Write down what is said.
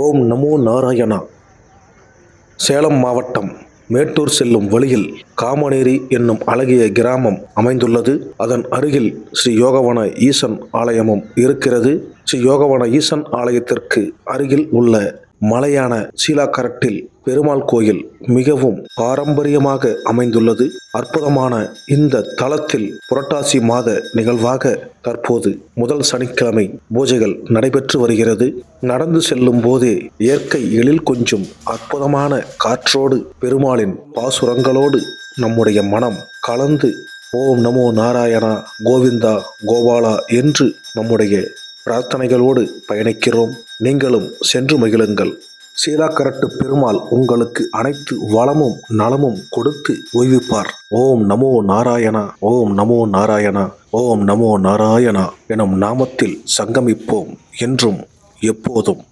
ஓம் நமோ நாராயணா. சேலம் மாவட்டம் மேட்டூர் செல்லும் வழியில் காமநேரி என்னும் அழகிய கிராமம் அமைந்துள்ளது. அதன் அருகில் ஸ்ரீ யோகவன ஈசன் ஆலயமும் இருக்கிறது. ஸ்ரீ யோகவன ஈசன் ஆலயத்திற்கு அருகில் உள்ள மலையான சீலாக்கரட்டில் பெருமாள் கோயில் மிகவும் பாரம்பரியமாக அமைந்துள்ளது. அற்புதமான இந்த தளத்தில் புரட்டாசி மாத நிகழ்வாக தற்போது முதல் சனிக்கிழமை பூஜைகள் நடைபெற்று வருகிறது. நடந்து செல்லும் போதே இயற்கை எழில் கொஞ்சம் அற்புதமான காற்றோடு பெருமாளின் பாசுரங்களோடு நம்முடைய மனம் கலந்து ஓம் நமோ நாராயணா கோவிந்தா கோபாலா என்று நம்முடைய பிரார்த்தனைகளோடு பயணிக்கிறோம். நீங்களும் சென்று மகிழுங்கள். சீலாக்கரட்டு பெருமாள் உங்களுக்கு அனைத்து வளமும் நலமும் கொடுத்து ஓய்விப்பார். ஓம் நமோ நாராயணா ஓம் நமோ நாராயணா ஓம் நமோ நாராயணா எனும் நாமத்தில் சங்கமிப்போம் என்றும் எப்போதும்.